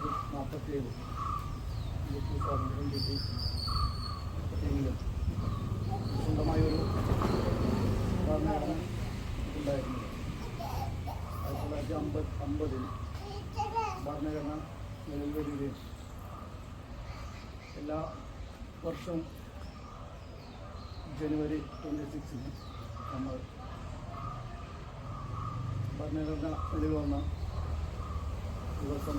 തൊള്ളായിരത്തി നാൽപ്പത്തിയേഴ് ഇരുപത്തി സ്വാതന്ത്ര്യം കിട്ടി ഒരു ഭരണഘടന ഉണ്ടായിരുന്നത് ആയിരത്തി തൊള്ളായിരത്തി എല്ലാ വർഷവും ജനുവരി ട്വന്റി സിക്സിന് നമ്മൾ ഭരണഘടന നിലവിൽ വന്ന ദിവസം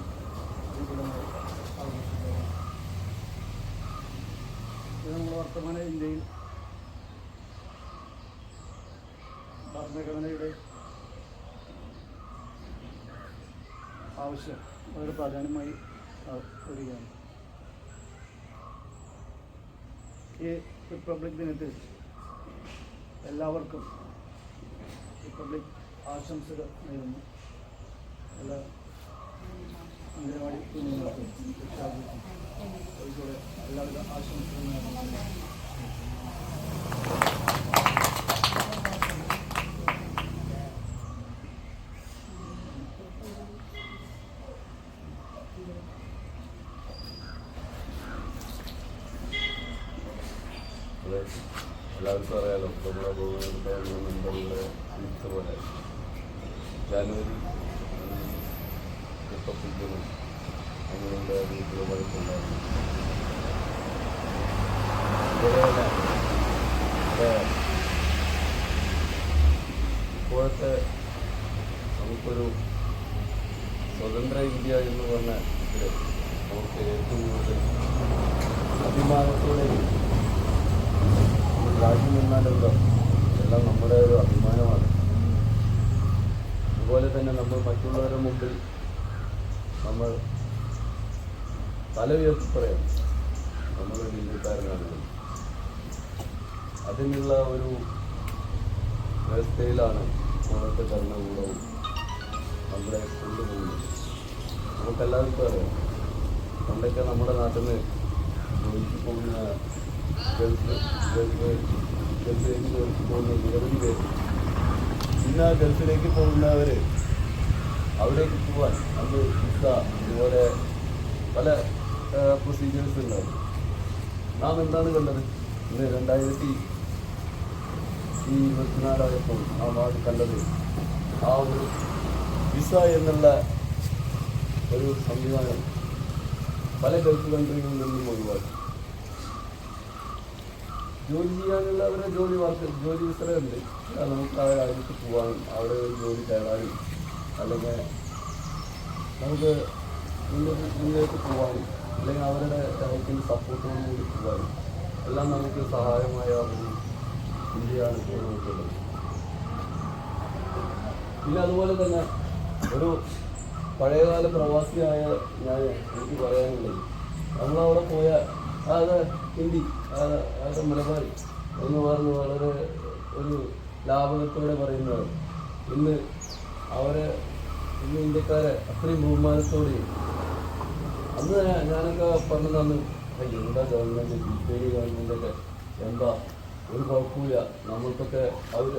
ഇത് നമ്മുടെ വർത്തമാന ഇന്ത്യയിൽ ഭരണഘടനയുടെ ആവശ്യം വളരെ പ്രാധാന്യമായി ആ, വരികയാണ്. ഈ റിപ്പബ്ലിക് ദിനത്തിൽ എല്ലാവർക്കും റിപ്പബ്ലിക് ആശംസകൾ നേരുന്നു. എല്ലാ അംഗനവാടി കുഞ്ഞുങ്ങൾക്കും അതുപോലെ എല്ലാവിധ എല്ലാവർക്കും അറിയാലോ നമ്മുടെ ഗവൺമെന്റ് പോലെ റിപ്പബ്ലിക്കിനും അങ്ങനെയുള്ള രീതിയിലുള്ള വഴക്കുണ്ടായിരുന്നു ഇപ്പോഴത്തെ നമുക്കൊരു സ്വതന്ത്ര ഇന്ത്യ എന്ന് പറഞ്ഞ നമുക്ക് ഏറ്റവും കൂടുതൽ അഭിമാനത്തോടെ നമ്മുടെ രാജ്യം എന്നാലല്ലോ എല്ലാം നമ്മുടെ ഒരു അഭിമാനമാണ്. അതുപോലെ തന്നെ നമ്മൾ മറ്റുള്ളവരുടെ മുമ്പിൽ നമ്മൾ തല ഉയർത്തി പറയാം നമ്മളൊരു ഇന്ത്യക്കാരനാണ് അതിനുള്ള ഒരു വ്യവസ്ഥയിലാണ് ഇപ്പോഴത്തെ ഭരണകൂടവും നമ്മളെ കൊണ്ടുപോകുന്നത്. നമുക്കെല്ലാവർക്കും അറിയാം. പണ്ടൊക്കെ നമ്മുടെ നാട്ടിൽ നിന്ന് ജോലിക്ക് പോകുന്ന ഗൾഫ് ഗൾഫ് ഗൾഫിലേക്ക് ജോലിക്ക് പോകുന്ന നിരവധി പേര് ഇന്ന് ആ ഗൾഫിലേക്ക് പോകുന്നവർ അവിടേക്ക് പോകാൻ അന്ന് വിസ ഇതുപോലെ പല പ്രൊസീജിയേഴ്സ് ഉണ്ടാവും നാം എന്താണ് കണ്ടത്? ഇന്ന് രണ്ടായിരത്തി ഈ ഇരുപത്തിനാലായപ്പോൾ നാം ആ കണ്ടത്. ആ ഒരു വിസ എന്നുള്ള ഒരു സംവിധാനം പല ഗൾഫ് കൺട്രികളിൽ നിന്നും ഒഴിവാക്കി. ജോലി ചെയ്യാനുള്ളവരെ ജോലി വർക്ക് ജോലി വിസരമുണ്ട് നമുക്ക് ആ രാജ്യത്ത് പോകാനും അവിടെ ജോലി തേടാനും അല്ലെങ്കിൽ നമുക്ക് മുന്നോട്ട് മുന്നോട്ട് പോകാനും അല്ലെങ്കിൽ അവരുടെ ഹെൽത്തിന് സപ്പോർട്ടോട് കൂടി പോകാനും എല്ലാം നമുക്ക് സഹായമായ ഒരു ഇന്ത്യയാണ് ഇപ്പോൾ നമുക്കുള്ളത്. പിന്നെ അതുപോലെ തന്നെ ഒരു പഴയകാല പ്രവാസിയായ ഞാൻ എനിക്ക് പറയാനുള്ളത് നമ്മളവിടെ പോയ "ആ, അത് ഹിന്ദി അത് മലബാരി എന്ന് പറഞ്ഞ് വളരെ ഒരു ലാഭത്തോടെ പറയുന്നതാണ്. ഇന്ന് അവരെ ഇന്ന് ഇന്ത്യക്കാരെ അത്രയും ബഹുമാനത്തോടെയും അന്ന് ഞാനൊക്കെ പറഞ്ഞു തന്നു "ഏയ്, എന്താ ഗവൺമെന്റ് ബി ജെ ഡി ഗവൺമെന്റൊക്കെ എന്താ? ഒരു കുഴപ്പമില്ല നമ്മൾക്കൊക്കെ അവർ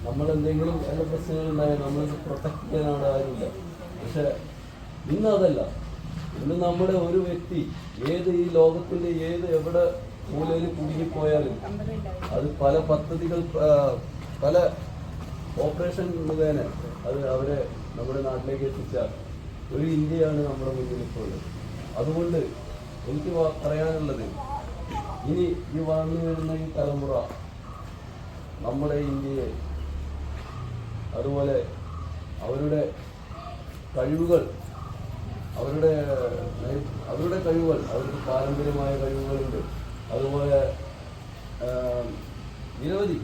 നമ്മളെന്തെങ്കിലും എല്ലാ പ്രശ്നങ്ങളുണ്ടായാൽ നമ്മൾ പ്രൊട്ടക്ട് ചെയ്യാനാണ് ആരുമില്ല. പക്ഷെ ഇന്ന് അതല്ല. ഇന്ന് നമ്മുടെ ഒരു വ്യക്തി ഏത് ഈ ലോകത്തിന്റെ ഏത് എവിടെ മൂലയിൽ കുടുങ്ങിപ്പോയാലും അത് പല പദ്ധതികൾ പല ഓപ്പറേഷൻ മുഖേന അത് അവരെ നമ്മുടെ നാട്ടിലേക്ക് എത്തിച്ച ഒരു ഇന്ത്യയാണ് നമ്മുടെ മുന്നിൽ ഇപ്പോൾ. ഉള്ളത് അതുകൊണ്ട് എനിക്ക് പറയാനുള്ളത് ഇനി ഈ വളർന്നു വരുന്ന ഈ തലമുറ നമ്മുടെ ഇന്ത്യയെ അതുപോലെ അവരുടെ കഴിവുകൾ അവരുടെ അവരുടെ കഴിവുകൾ അവർക്ക് പാരമ്പര്യമായ കഴിവുകളുണ്ട്. അതുപോലെ നിരവധി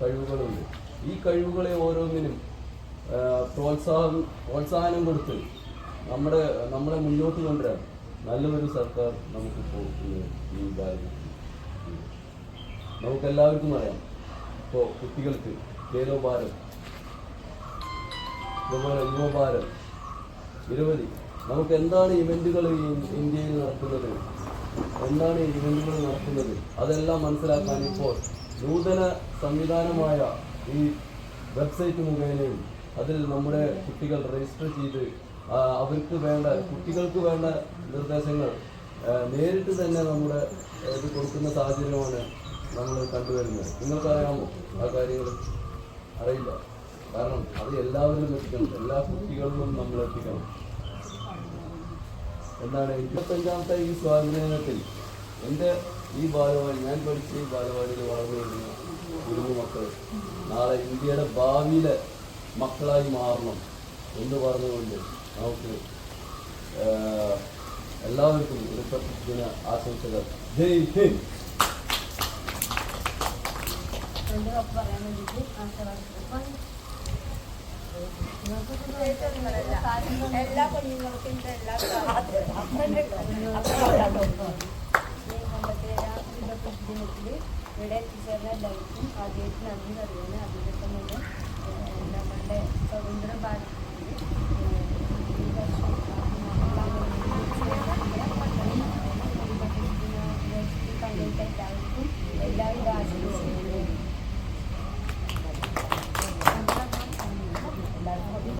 കഴിവുകളുണ്ട്. ഈ കഴിവുകളെ ഓരോന്നിനും പ്രോത്സാഹം പ്രോത്സാഹനം കൊടുത്ത് നമ്മുടെ നമ്മളെ മുന്നോട്ട് കൊണ്ടുവരാൻ നല്ലൊരു സർക്കാർ നമുക്കിപ്പോൾ ഈ ഭാരതത്തിൽ നമുക്കെല്ലാവർക്കും അറിയാം ഇപ്പോൾ കുട്ടികൾക്ക് ഖേലോ ഭാരത് അതുപോലെ യുവഭാരം നിരവധി. നമുക്ക് എന്താണ് ഇവന്റുകൾ ഇന്ത്യയിൽ നടക്കുന്നത്? എന്താണ് ഇവന്റുകൾ നടക്കുന്നത്? അതെല്ലാം മനസ്സിലാക്കാൻ ഇപ്പോൾ നൂതന സംവിധാനമായ ഈ വെബ്സൈറ്റ് മുഖേനയും അതിൽ നമ്മുടെ കുട്ടികൾ രജിസ്റ്റർ ചെയ്ത് അവർക്ക് വേണ്ട കുട്ടികൾക്ക് വേണ്ട നിർദ്ദേശങ്ങൾ നേരിട്ട് തന്നെ നമ്മുടെ ഇത് കൊടുക്കുന്ന സാഹചര്യമാണ് നമ്മൾ കണ്ടുവരുന്നത്. നിങ്ങൾക്കറിയാമോ ആ കാര്യങ്ങൾ? അറിയില്ല. കാരണം അത് എല്ലാവരും എത്തിക്കണം. എല്ലാ കുട്ടികളിലും നമ്മൾ എത്തിക്കണം. എന്താണ്? ഇരുപത്തഞ്ചാമത്തെ ഈ സ്വാതന്ത്ര്യ എന്റെ ഈ ബാലവാടി ഞാൻ പഠിച്ച ഈ ബാലവാടിയിൽ വളർന്നു വരുന്ന കുടുംബ മക്കൾ നാളെ ഇന്ത്യയുടെ ഭാവിയിലെ മക്കളായി മാറണം എന്ന് പറഞ്ഞുകൊണ്ട് നമുക്ക് എല്ലാവർക്കും റിപ്പബ്ലിക് ദിന ആശംസകൾ. ജയ് ഹിന്ദ്! എല്ലാ കുഞ്ഞുങ്ങൾക്കും എല്ലാ ഇവിടെ എത്തിച്ചേർന്ന എല്ലാവർക്കും ആദ്യമായിട്ട് നന്ദി പറയുന്നത് അതിന്റെ തന്നെ നമ്മളുടെ സ്വതന്ത്ര ഭാരതത്തിൽ